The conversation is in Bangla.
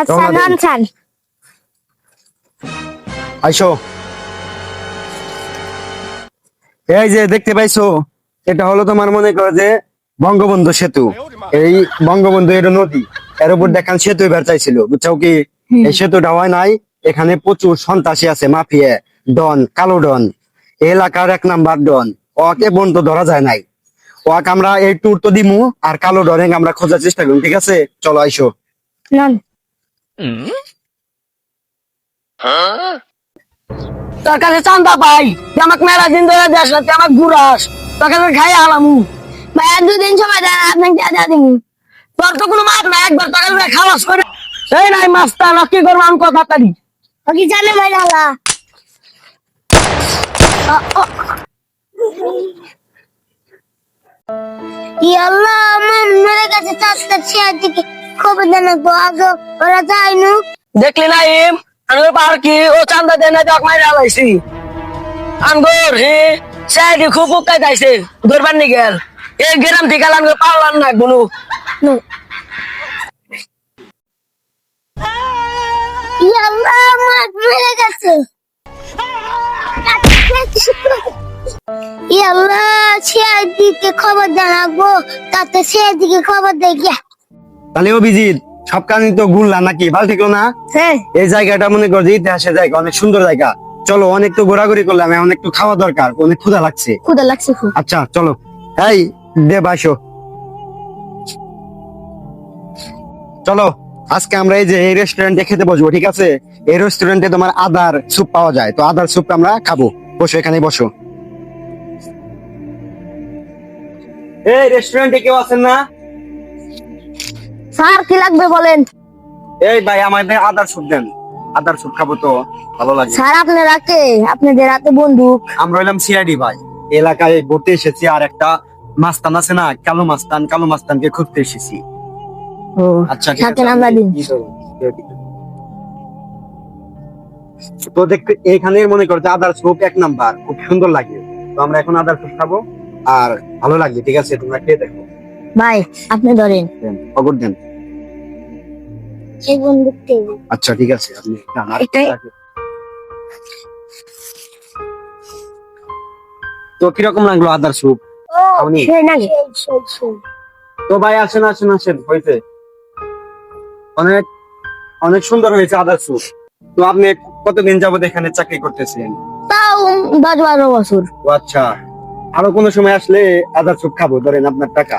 আচ্ছা নন। আইসো। এই যে দেখতে পাইছো এটা হলো তোমার মনে করো যে বঙ্গবন্ধু সেতু। এই বঙ্গবন্ধু এটা নদী এর উপর দেখান সেতু এবার চাইছিল বুঝছ কি? এই সেতুটা হয় নাই এখানে প্রচুর সন্ত্রাসী আছে মাফিয়া ডন কালো ডন এলাকার এক নাম্বার ডন ওকে বন্ধ ধরা যায় নাই। ওকে আমরা এই ট্যুর তো দিমু আর কালো ডনে আমরা খোঁজার চেষ্টা করি ঠিক আছে? চলো আইসো। তোর কাছে চান্দা পাই। তুই আমাকে মেলা দিন ধরে দেশ না তুই আমাকে ঘুরাস। তোর কাছে খাই আলামু। ভাইয়া দুদিন সময় দেন আপনাকে দাদা দিন তোর তো কোনো মাপ না একবার তোর কাছে খালাস করে। এই নাই মাস্তা না কি করব আমি কথা পারি ওকে জানে ভাই দাদা ইয়াল্লাহ আমার মেরে কাছে চারটা চেয়ার দিকে খবর দেন তো আগে ওরা যায়নি দেখলি না ইম আমি পার কি ও চান্দা দেয় না জক মাইরা লাইছি আনগর হে সাইডে খুব উকাই যাইছে ধরবার নি গেল এই গ্রাম থেকে আনগর পারলাম না কোনো ইয়াল্লাহ আমার মেরে গেছে ইয়াল্লাহ চেয়ার দিকে খবর জানাবো তাতে চেয়ার দিকে খবর দেখি তাহলে অভিজিৎ সব কাহিনী তো ঘুরলা নাকি? ভালো ঠিকলো না? হ্যাঁ। এই জায়গাটা মনে করো যে ইতিহাসের জায়গা অনেক সুন্দর জায়গা। চলো অনেক তো ঘোরাঘুরি করলাম এখন একটু খাওয়া দরকার অনেক ক্ষুধা লাগছে। ক্ষুদা লাগছে খুব। আচ্ছা চলো। এই দেব আসো। চলো আজকে আমরা এই যে এই রেস্টুরেন্টে খেতে বসবো ঠিক আছে? এই রেস্টুরেন্টে তোমার আদার স্যুপ পাওয়া যায় তো আদার স্যুপ আমরা খাব। বসো এখানে বসো। এই রেস্টুরেন্টে কেউ আছেন না? স্যার কি লাগবে বলেন? এই ভাই আমাদের আদার স্যুপ দেন। আদার স্যুপ খাব তো ভালো লাগে। স্যার আপনার রাতে? আপনাদের রাতে বন্দুক। আমরা হইলাম সিআইডি ভাই। এলাকায় ঘুরতে এসেছি আর একটা মাস্তান আছে না কালো মাস্তান কালো মাস্তানকে খুঁজতে এসেছি। ও আচ্ছা দিন। তো দেখতে এখানে মনে করতে আদার স্যুপ এক নাম্বার খুব সুন্দর লাগে। তো আমরা এখন আদার স্যুপ খাব আর ভালো লাগবে ঠিক আছে? তোমরা খেয়ে দেখো। ভাই আপনি ধরেন। খবর দেন। বন্দুক আচ্ছা ঠিক আছে আপনি এটাই- তো কীরকম লাগল আদার স্যুপ? সেই সেই সেই তো ভাই আসেন আসেন আসেন হয়েছে অনেক অনেক সুন্দর হয়েছে আদার স্যুপ। তো আপনি কতদিন যাবত এখানে চাকরি করতেছেন? তাও দশ বারো বছর। ও আচ্ছা। আরও কোনো সময় আসলে আদার স্যুপ খাব ধরেন আপনার টাকা।